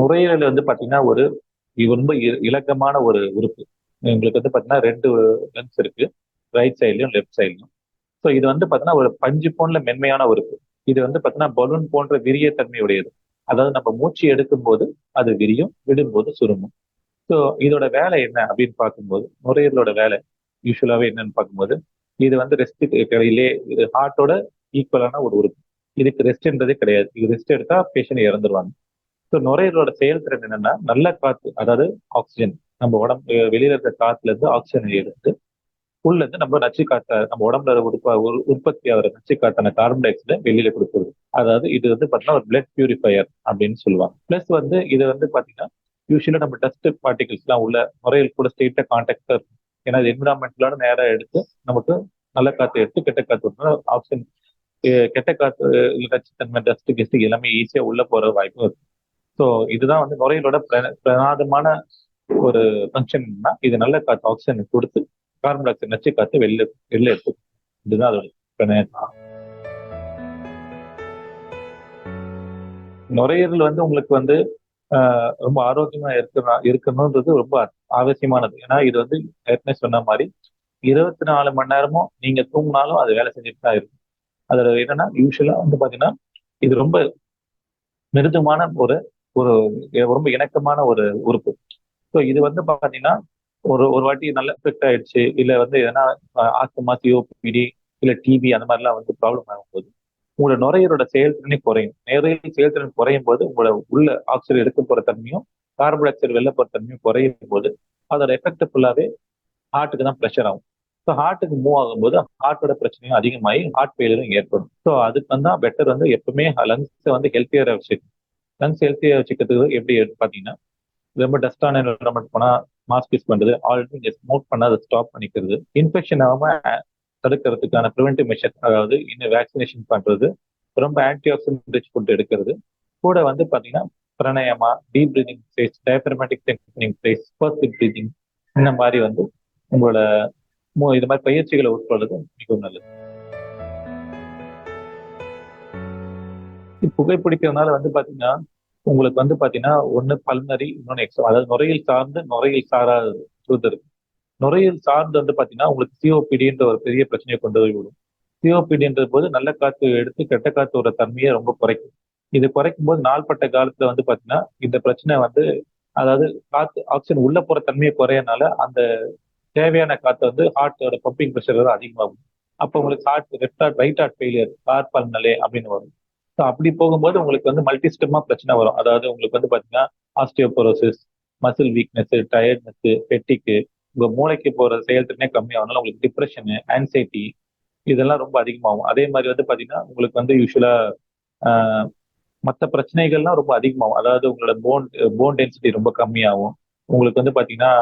நுரையீரல் வந்து பாத்தீங்கன்னா ஒரு ரொம்ப இ- இலக்கமான ஒரு உறுப்பு. உங்களுக்கு வந்து பாத்தீங்கன்னா ரெண்டு லென்ஸ் இருக்கு. ரைட் சைட்லயும் லெஃப்ட் சைட்லயும் ஸோ இது வந்து பாத்தீங்கன்னா ஒரு பஞ்சு போன்ல மென்மையான உறுப்பு. இது வந்து பாத்தீங்கன்னா பலூன் போன்ற விரிய தன்மையுடையது அதாவது நம்ம மூச்சு எடுக்கும்போது அது விரியும் விடும்போது சுருங்கும். ஸோ இதோட வேலை என்ன அப்படின்னு பார்க்கும்போது நுரையீரலோட வேலை யூஸ்வலாகவே என்னன்னு பார்க்கும்போது இது வந்து ரெஸ்ட் இடையிலே இது ஹார்ட்டோட ஈக்குவலான ஒரு உறுப்பு. இதுக்கு ரெஸ்ட்ன்றதே கிடையாது. இது ரெஸ்ட் எடுத்தா பேஷண்ட் இறந்துருவாங்க. ஸோ நுரையீரலோட செயல்திறன் என்னன்னா நல்ல காத்து அதாவது ஆக்சிஜன் நம்ம உடம்பு வெளியில இருக்க காத்துல இருந்து ஆக்சிஜன் எடுத்து உள்ள இருந்து நம்ம நச்சு காத்த நம்ம உடம்புல உற்ப உற்பத்தி ஆகிற நச்சு காத்தான கார்பன் டை ஆக்சைடை வெளியில கொடுக்குறது அதாவது இது வந்து பாத்தீங்கன்னா ஒரு பிளட் பியூரிஃபையர் அப்படின்னு சொல்லுவாங்க. பிளஸ் வந்து இது வந்து பாத்தீங்கன்னா யூஸ்வலா நம்ம டஸ்ட் பார்ட்டிகல்ஸ் எல்லாம் உள்ள நுரையீரல் கூட ஸ்ட்ரெயிட்டா கான்டாக்டா இருக்கும். ஏன்னா அது என்விரான்மெண்ட்லோட நேரா எடுத்து நமக்கு நல்ல காத்து எடுத்து கெட்ட காத்து ஆக்சிஜன் கெட்ட காத்து நச்சுத்தன்மை டஸ்ட் கெஸ்ட் எல்லாமே ஈஸியா உள்ள போற வாய்ப்பும் இருக்கு. ஸோ இதுதான் வந்து நுரையீரலோட பிரதானமான ஒரு ஃபங்க்ஷன்னா இது நல்ல காற்று ஆக்சிஜன் கொடுத்து கார்பன் டை ஆக்சைடு நச்சு காற்று வெளில வெளில எடுத்து இதுதான் அதோட பிரதான நுரையீரல் வந்து உங்களுக்கு வந்து ஆஹ், ரொம்ப ஆரோக்கியமா இருக்கணும் இருக்கணும்ன்றது ரொம்ப அவசியமானது. ஏன்னா இது வந்து ஏற்கனவே சொன்ன மாதிரி இருபத்தி நாலு மணி நேரமும் நீங்க தூங்கினாலும் அது வேலை செஞ்சுட்டு தான் இருக்கும். அதுல என்னன்னா யூஸ்வலா வந்து பாத்தீங்கன்னா இது ரொம்ப மிருதுமான ஒரு ஒரு ரொம்ப இணக்கமான ஒரு உறுப்பு. ஸோ இது வந்து பாத்தீங்கன்னா ஒரு ஒரு வாட்டி நல்ல எஃபெக்ட் ஆயிடுச்சு. இல்லை வந்து எதனா ஆஸ்துமா சிஓபிடி இல்ல டிபி அந்த மாதிரிலாம் வந்து ப்ராப்ளம் ஆகும்போது உங்களோட நுரையீரோட செயல்திறனே குறையும். நுரையீரல் செயல்திறன் குறையும் போது உங்களோட உள்ள ஆக்சிஜன் எடுக்க போற தன்மையும் கார்பன் டை ஆக்சைடு வெளில போற தன்மையும் குறையும் போது அதோட எஃபெக்ட் ஃபுல்லாவே ஹார்ட்டுக்கு தான் ப்ரெஷர் ஆகும். ஸோ ஹார்ட்டுக்கு மூவ் ஆகும்போது ஹார்ட்டோட பிரச்சனையும் அதிகமாகி ஹார்ட் ஃபெயிலியரும் ஏற்படும். ஸோ அதுக்கு வந்து பெட்டர் வந்து எப்பவுமே லங்ஸை வந்து ஹெல்த்தியராக வச்சுக்கணும். லங்ஸ் ஹெல்த்தியாக வச்சுக்கிறதுக்கு எப்படி பார்த்தீங்கன்னா ரொம்ப டஸ்டான என்வரன்மெண்ட் போனால் மாஸ்க் யூஸ் பண்ணுறது ஆல்ரெடி நீங்கள் ஸ்மோக் பண்ணால் அதை ஸ்டாப் பண்ணிக்கிறது. இன்ஃபெக்ஷன் ஆகாமல் தடுக்கிறதுக்கான ப்ரிவென்டிவ் மெஷர் அதாவது இன்னும் வேக்சினேஷன் பண்ணுறது ரொம்ப ஆன்டி ஆக்சிடென்ட் ரிச் ஃபுட் எடுக்கிறது. கூட வந்து பார்த்தீங்கன்னா pranayama deep breathing phase diaphragmatic technique phase first breathing இந்த மாதிரி வந்து உங்களோட இது மாதிரி பயிற்சிகளை உட்கொள்வது மிகவும் நல்லது. புகைப்பிடிக்கிறதுனால வந்து பாத்தீங்கன்னா உங்களுக்கு வந்து பாத்தீங்கன்னா ஒண்ணு பல்னரி இன்னொன்னு எக்ஸ்ட்ரா அதாவது நுரையில் சார்ந்து நுரையில் சாராது இருக்கு. நுரையில் சார்ந்து வந்து பாத்தீங்கன்னா உங்களுக்கு சிஓபிடின்ற ஒரு பெரிய பிரச்சனையை கொண்டு போய் விடும். சிஓபிடின்ற போது நல்ல காத்து எடுத்து கெட்ட காத்தோட தன்மையை ரொம்ப குறைக்கும். இது குறைக்கும் போது நாள்பட்ட காலத்துல வந்து பாத்தீங்கன்னா இந்த பிரச்சனை வந்து அதாவது காத்து ஆக்சிஜன் உள்ள போற தன்மையை குறையனால அந்த தேவையான காத்து வந்து ஹார்ட்டோட பம்பிங் ப்ரெஷர் அதிகமாகும். அப்போ உங்களுக்கு heart left heart right heart failure heart pulmonale அப்படின்னு வரும். ஸோ அப்படி போகும்போது உங்களுக்கு வந்து மல்டிஸ்டமா பிரச்சனை வரும். அதாவது உங்களுக்கு வந்து பாத்தீங்கன்னா ஆஸ்டியோபோரோசிஸ் மசில் வீக்னஸ் டயர்ட்னஸ் பெட்டிக்கு உங்க மூளைக்கு போற செயல்திறனே கம்மியாகனால உங்களுக்கு டிப்ரெஷனு ஆன்சைட்டி இதெல்லாம் ரொம்ப அதிகமாகும். அதே மாதிரி வந்து பாத்தீங்கன்னா உங்களுக்கு வந்து யூஸ்வலா மற்ற பிரச்சனைகள்லாம் ரொம்ப அதிகமாகும். அதாவது உங்களோட போன் போன் டென்சிட்டி ரொம்ப கம்மியாகும். உங்களுக்கு வந்து பாத்தீங்கன்னா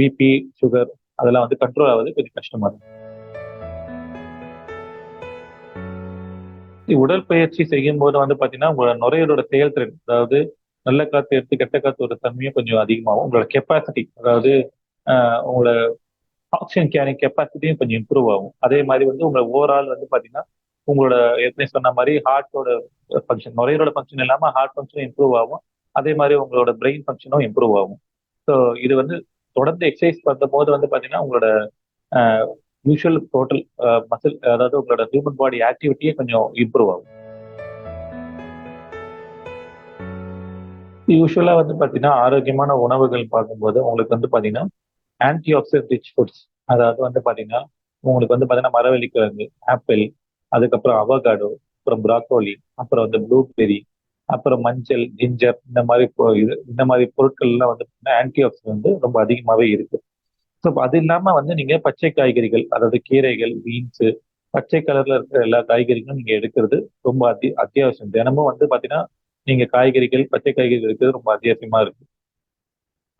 பிபி சுகர் அதெல்லாம் வந்து கண்ட்ரோல் ஆகுது கொஞ்சம் கஷ்டமா இருக்கும். உடற்பயிற்சி செய்யும் போது வந்து பாத்தீங்கன்னா உங்களோட நுரையீரலோட செயல்திறன் அதாவது நல்ல காத்து எடுத்து கெட்ட காத்தோட தன்மையும் கொஞ்சம் அதிகமாகும். உங்களோட கெப்பாசிட்டி அதாவது உங்களோட ஆக்சிஜன் கேரிங் கெப்பாசிட்டியும் கொஞ்சம் இம்ப்ரூவ் ஆகும். அதே மாதிரி வந்து உங்களை ஓவரால் வந்து பாத்தீங்கன்னா உங்களோட ஏற்கனவே சொன்ன மாதிரி ஹார்ட்டோட ஃபங்க்ஷன் நுரையீரலோட ஃபங்க்ஷன் இல்லாம ஹார்ட் ஃபங்க்ஷனும் இம்ப்ரூவ் ஆகும். அதே மாதிரி உங்களோட பிரெயின் ஃபங்க்ஷனும் இம்ப்ரூவ் ஆகும். ஸோ இது வந்து தொடர்ந்து எக்ஸசைஸ் பண்ணும் போது வந்து பாத்தீங்கன்னா உங்களோட யூஷுவல் டோட்டல் மசில் அதாவது உங்களோட ஹியூமன் பாடி ஆக்டிவிட்டியே கொஞ்சம் இம்ப்ரூவ் ஆகும். யூஸ்வலாக வந்து பார்த்தீங்கன்னா ஆரோக்கியமான உணவுகள் பார்க்கும்போது உங்களுக்கு வந்து பார்த்தீங்கன்னா ஆன்டி ஆக்சிடென்ட் ரிச் ஃபுட்ஸ் அதாவது வந்து பார்த்தீங்கன்னா உங்களுக்கு வந்து பார்த்தீங்கன்னா மரவள்ளிக்கிழங்கு ஆப்பிள் அதுக்கப்புறம் அவகாடோ அப்புறம் ப்ராக்கோலி அப்புறம் வந்து ப்ளூபெரி அப்புறம் மஞ்சள் ஜிஞ்சர் இந்த மாதிரி இது இந்த மாதிரி பொருட்கள்லாம் வந்து ஆன்டி ஆக்சிடென்ட் வந்து ரொம்ப அதிகமாகவே இருக்குது ஸோ அது இல்லாம வந்து நீங்க பச்சை காய்கறிகள் அதாவது கீரைகள் பீன்ஸ் பச்சை கலர்ல இருக்கிற எல்லா காய்கறிகளும் நீங்க எடுக்கிறது ரொம்ப அத்தி அத்தியாவசியம். தினமும் வந்து பாத்தீங்கன்னா நீங்க காய்கறிகள் பச்சை காய்கறிகள் எடுக்கிறது ரொம்ப அத்தியாவசியமா இருக்கு.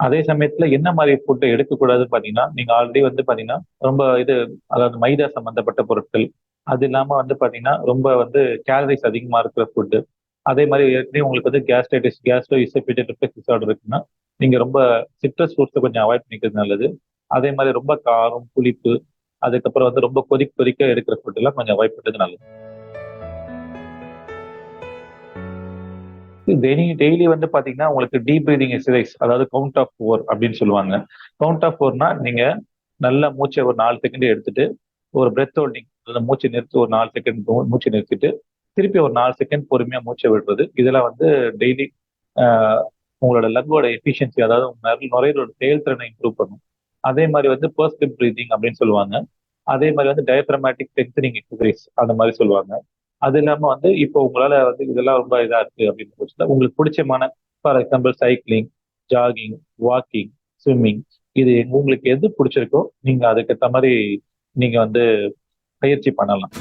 அதே சமயத்துல என்ன மாதிரி ஃபுட்டை எடுக்கக்கூடாதுன்னு பாத்தீங்கன்னா நீங்க ஆல்ரெடி வந்து பாத்தீங்கன்னா ரொம்ப இது அதாவது மைதா சம்பந்தப்பட்ட பொருட்கள் அது இல்லாம வந்து பாத்தீங்கன்னா ரொம்ப வந்து கேலரிஸ் அதிகமா இருக்கிற ஃபுட்டு அதே மாதிரி ஏற்கனவே உங்களுக்கு வந்து கேஸ்ட்ரைட்டிஸ் கேஸ்ட்ரோ இசோபிட்டட் டிசார்டர் இருக்குன்னா நீங்க ரொம்ப சிட்ரஸ் ஃப்ரூட்ஸை கொஞ்சம் அவாய்ட் பண்ணிக்கிறது நல்லது. அதே மாதிரி ரொம்ப காரம் புளிப்பு அதுக்கப்புறம் வந்து ரொம்ப கொதிக்க கொதிக்க எடுக்கிற ஃபுட் எல்லாம் கொஞ்சம் அவாய்ட் பண்ணுறது நல்லது. டெய்லி டெய்லி வந்து பாத்தீங்கன்னா உங்களுக்கு டீப் பிரீதிங் எக்ஸசைஸ் அதாவது கவுண்ட் ஆஃப் ஃபோர் அப்படின்னு சொல்லுவாங்க. கவுண்ட் ஆஃப் ஃபோர்னா நீங்க நல்ல மூச்சை ஒரு நாலு செகண்ட் எடுத்துட்டு ஒரு பிரெத் ஹோல்டிங் அந்த மூச்சை நிறுத்தி ஒரு நாலு செகண்ட் மூச்சை நிறுத்திட்டு திருப்பி ஒரு நாலு செகண்ட் பொறுமையா மூச்சை விடுறது. இதெல்லாம் வந்து டெய்லி உங்களோட லங்கோட எஃபிஷியன்சி அதாவது உங்க நுரையீரலோட செயல்திறனை இம்ப்ரூவ் பண்ணும். அதே மாதிரி வந்து பர்ஸ்பெக்ட் பிரீதிங் அப்படின்னு சொல்லுவாங்க. அதே மாதிரி வந்து டயப்ரமேட்டிக் ஸ்ட்ரென்தனிங் எக்ஸசைஸ் அந்த மாதிரி சொல்லுவாங்க. அது இல்லாம வந்து இப்போ உங்களால வந்து இதெல்லாம் ரொம்ப இதா இருக்கு அப்படின்னு பட்சத்தில் உங்களுக்கு பிடிச்சமான for example cycling jogging walking swimming இது உங்களுக்கு எது பிடிச்சிருக்கோ நீங்க அதுக்கேற்ற மாதிரி நீங்க வந்து பயிற்சி பண்ணலாம்.